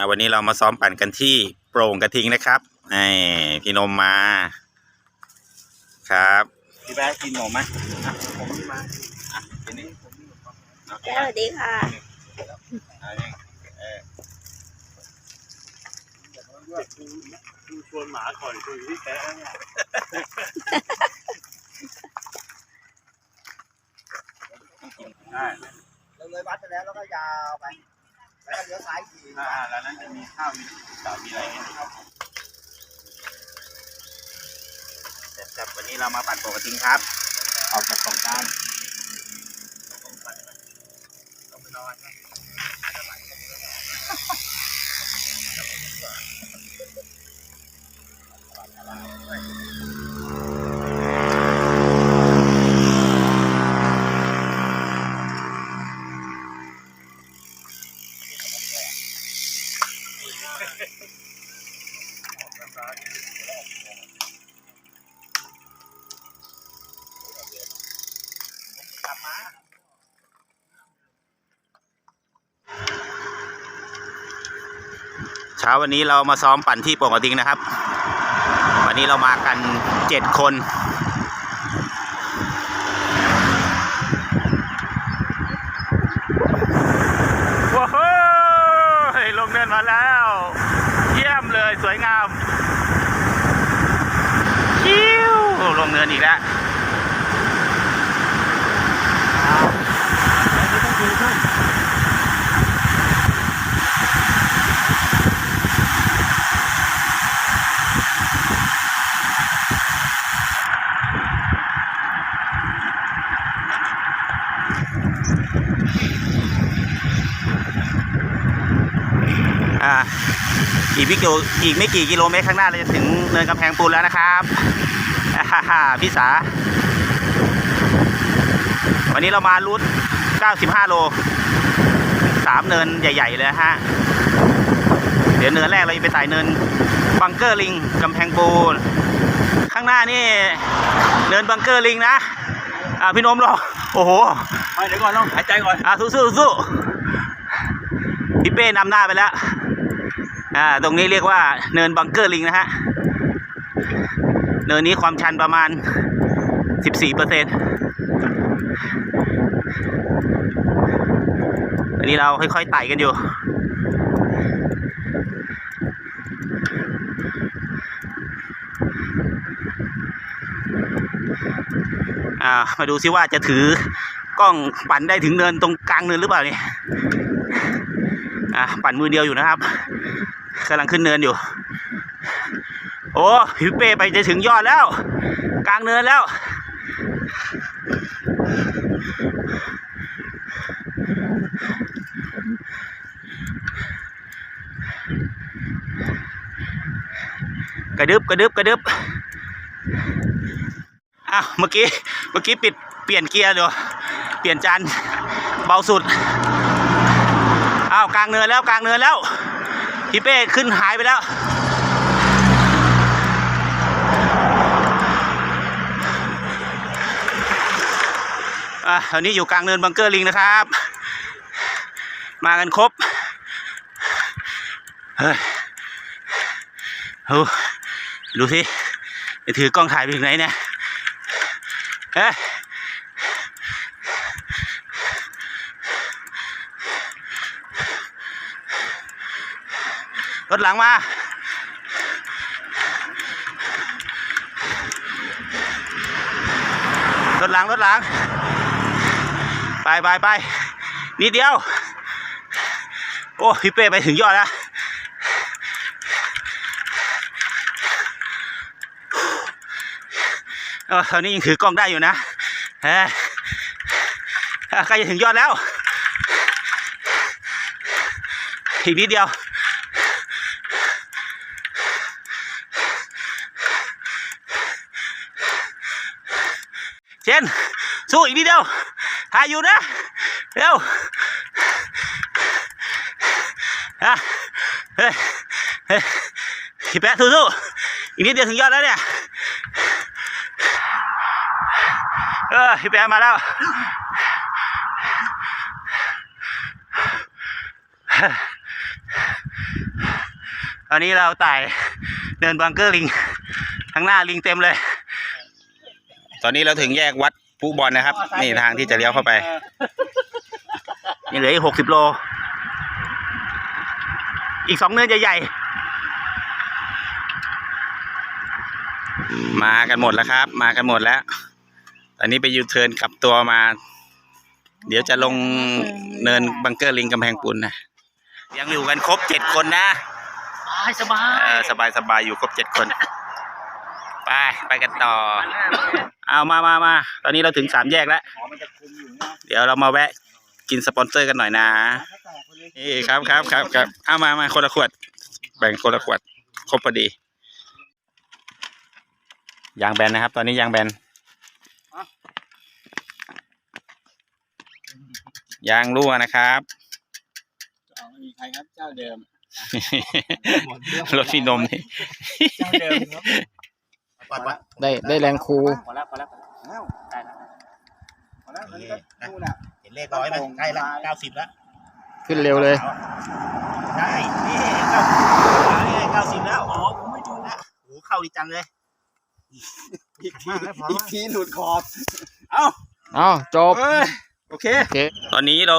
อ่าวันนี้เรามาซ้อมปั่นกันที่โปร่งกระทิงนะครับไอพี่นมมา ครับพี่แบ๊กกินนมไหมอะผมมาอะทีนี้ผมโอเคสวัสดีค่ะอะนี่เออดูชวนหมาก่อนคุยที่แกเนี่ยได้เราเลยวัดไปแล้วแล้วก็ยาวไป แล้วก็เลี้ยวซ้ายอีกทีอ่าแล้วนั้นจะมีข้าวมีเต่ามีอะไรอย่างเงี้ยครับจจากวันนี้เรามาปั่นโปร่งกระทิงครับออกจากสงกราร เช้าวันนี้เรามาซ้อมปั่นที่โป่งกระทิงนะครับ วันนี้เรามากันเจ็ดคน ว้าวลงเนินมาแล้ว เยี่ยมเลยสวยงามคิวลงเนินอีกแล้ว อีกไม่กี่อีกไม่กี่กิโลเมตรข้างหน้าเราจะถึงเนินกำแพงปูนแล้วนะครับอ่าฮ่าฮ่าพี่สา วันนี้เรามารูท95 โล สามเนินใหญ่ ๆ เลยฮะ เดี๋ยวเนินแรกเราจะไปไต่เนินบังเกอร์ลิงกำแพงปูน ข้างหน้านี่เนินบังเกอร์ลิงนะ อ่าพี่นมรอ โอ้โหไปเดี๋ยวก่อนต้องหายใจก่อน อะสู้สู้สู้พี่เป้นำหน้าไปแล้ว อ่าตรงนี้เรียกว่าเนินบังเกอร์ลิงนะฮะ เนินนี้ความชันประมาณ 14เปอร์เซ็นต์อันนี้เราค่อยๆไต่กันอยู่ อ่า มาดูซิว่าจะถือกล้องปั่นได้ถึงเนินตรงกลางเนินหรือเปล่าเนี่ย อะปั่นมือเดียวอยู่นะครับ กำลังขึ้นเนินอยู่ โอ้พี่เป้ไปจะถึงยอดแล้ว กลางเนินแล้ว กระดึบกระดึบกระดึบอ้าวเมื่อกี้ เมื่อกี้ปิดเปลี่ยนเกียร์เดี๋ยวเปลี่ยนจานเบาสุด อ้าวกลางเนินแล้วกลางเนินแล้ว พี่เป้ขึ้นหายไปแล้ว อะตอนนี้อยู่กลางเนินบังเกอร์ลิงนะครับ มากันครบ เฮ้ยโอ้ดูสิ ถือกล้องถ่ายไปถึงไหนเนี่ย เฮ้ย รถหลังมา รถหลัง รถหลัง ไปไปไปนิดเดียว โอ้ พี่เป้ไปถึงยอดแล้วเออตอนนี้ยังถือกล้องได้อยู่นะเฮ้ยอะใกล้จะถึงยอดแล้ว อีกนิดเดียว เชนสู้อีกนิดเดียวถ่ายอยู่นะเร็วอะเฮ้ยเฮ้ยแป๊ะสู้ๆอีกนิดเดียวถึงยอดแล้วเนี่ยเออพี่แป๊ะมาแล้วตอนนี้เราไต่เดินบังเกอร์ลิง ข้างหน้าลิงเต็มเลย ตอนนี้เราถึงแยกวัดผู้บอลนะครับ นี่ทางที่จะเลี้ยวเข้าไปยังเหลืออีกหกสิบโล อีกสองเนินใหญ่ๆ มากันหมดแล้วครับ มากันหมดแล้ว ตอนนี้ไปยูเทิร์นกลับตัวมา เดี๋ยวจะลงเนินบังเกอร์ลิงกำแพงปูนนะ ยังอยู่กันครบเจ็ดคนนะ สบายสบายเออสบายสบายอยู่ครบเจ็ดคน ไป ไปกันต่อ เอามามามาตอนนี้เราถึงสามแยกแล้วอ๋อมันจะคุมอยู่นะเดี๋ยวเรามาแวะกินสปอนเซอร์กันหน่อยนะถ้าแตกไปเลยนี่ครับครับครับครับเอามามาคนละขวด แบ่งคนละขวด ครบพอดี ยางแบนนะครับ ตอนนี้ยางแบน ยางรั่วนะครับอ๋อไม่มีใครครับเจ้าเดิมรถพี่นมนี่เจ้าเดิมครับ ปัดปัดได้ได้แรงครูพอแล้วพอแล้วพอแล้วได้แล้วพอแล้วอันนี้ก็นู่นน่ะเห็นเลขร้อยไหมใกล้ละเก้าสิบละขึ้นเร็วเลยใช่นี่เก้าเก้าสิบแล้วอ๋อผมไม่ดูนะโอ้เข้าดีจังเลยอีกทีอีกทีหลุดขอบเอ้าจบเอ้ยโอเคโอเคตอนนี้เรา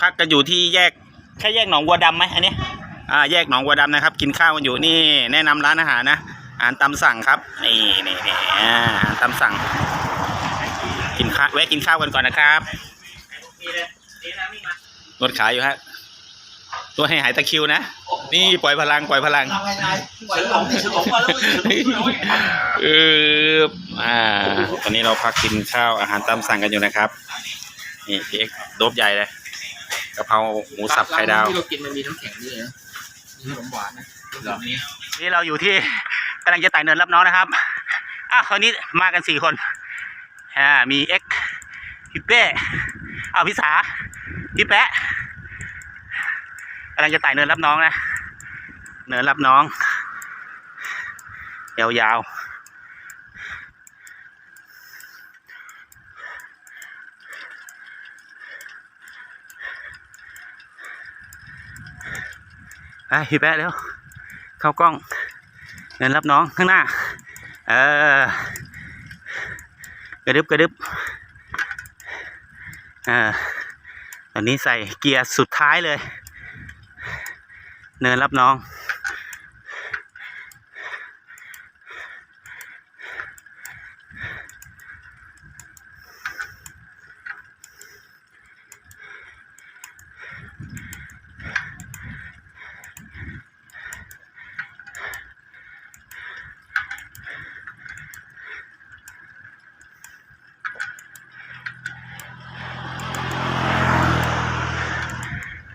พักกันอยู่ที่แยกแค่แยกหนองวัวดำไหมอันนี้อ่าแยกหนองวัวดำนะครับ กินข้าวกันอยู่นี่แนะนำร้านอาหารนะ อาหารตามสั่งครับ นี่นี่นี่อ่าหารตามสั่ง กินข้าวแวะกินข้าวกันก่อนนะครับนวดขาอยู่ฮะนวให้หายตะคิวนะ นี่ปล่อยพลังปล่อยพลังองมาแล้วเอออ่าตอนนี้เราพักกินข้าวอาหารตามสั่งกันอยู่นะครับ นี่พี่เอ็กโดบใหญ่เลยกะเพราหมูสับไข่ดาวที่เรากินมันมีน้ำแข็งด้วยนะมีขนมหวานนะนี่เราอยู่ที่ กำลังจะไต่เนินรับน้องนะครับอะคราวนี้มากันสี่คนอ่ามีเอ็กพี่เป้เอาพี่สาพี่แปะกำลังจะไต่เนินรับน้องนะ เนินรับน้อง ยาวๆไปพี่แปะเร็วเข้ากล้อง เนินรับน้องข้างหน้า เออกระดึบกระดึบอ่าตอนนี้ใส่เกียร์สุดท้ายเลย เนินรับน้อง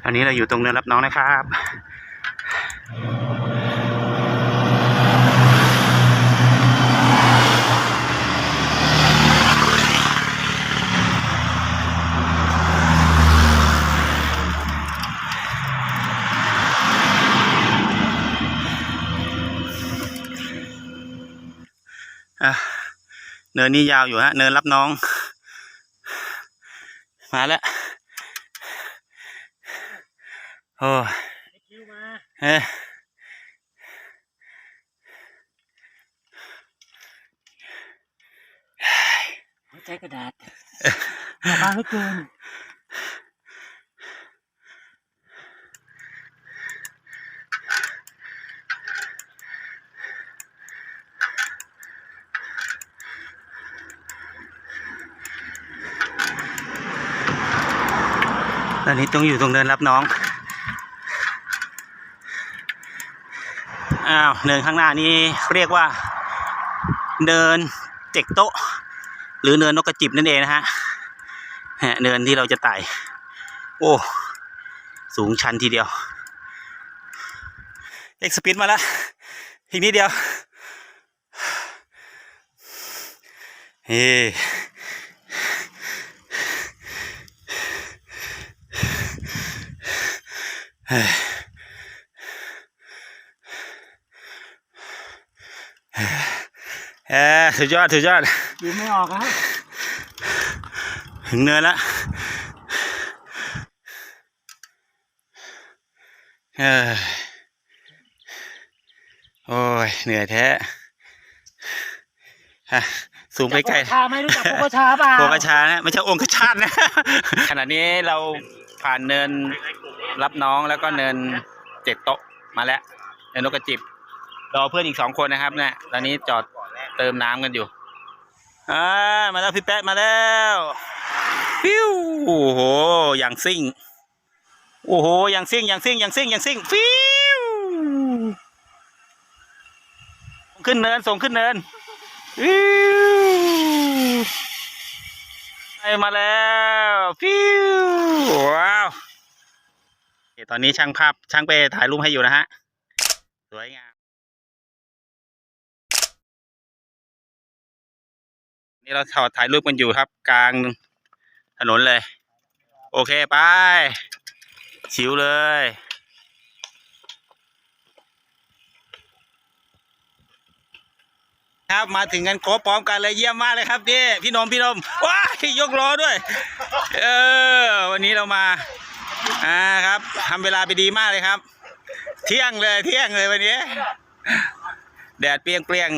อันนี้เราอยู่ตรงเนินรับน้องนะครับ เนินนี้ยาวอยู่ฮะ เนินรับน้อง มาแล้ว โอ้ยเอ้ยหัวใจกระดาษมาบ้าเหลือเกินตอนนี้ต้องอยู่ตรงเนินรับน้อง อ้าวเนินข้างหน้านี้เรียกว่า เนินเจ็กโตหรือเนินนกกระจิบนั่นเองนะฮะฮะเนินที่เราจะไต่โอ้สูงชันทีเดียวเอ็กซ์สปีดมาแล้วอีกนิดเดียวเฮ้เฮ้ เออสุดยอดสุดยอดดูไม่ออกครับถึงเนินแล้วเออยเหนื่อยแท้ฮะซูมใกล้ชาไหมรู้จักพวกชาเปล่าๆโพกระชานะไม่ใช่องคชาตินะขณะนี้เราผ่านเนินรับน้องแล้วก็เนินเจ็ดโต๊ะมาแล้วเนินนกกระจิบรอเพื่อนอีกสองคนนะครับเนี่ยตอนนี้จอด เติมน้ำกันอยู่อ่ามาแล้วพี่แป๊ะมาแล้วฟิวโอ้โหอย่างซิ่งโอ้โหอย่างซิ่งอย่างซิ่งอย่างซิ่งอย่างซิ่งฟิวขึ้นเนินส่งขึ้นเนินฟิวไปมาแล้วฟิวว้าวเคตอนนี้ช่างภาพช่างเป้ถ่ายรูปให้อยู่นะฮะสวยงาม นี่เราถอดถ่ายรูปกันอยู่ครับ กลางถนนเลย โอเคไป ชิวเลยครับมาถึงกันครบพร้อมกันเลยเยี่ยมมากเลยครับนี่พี่นมพี่นมว้ายยกล้อด้วย เออ วันนี้เรามาอ่าครับทำเวลาไปดีมากเลยครับ เที่ยงเลยเที่ยงเลยวันนี้ แดดเปรียงเปรียง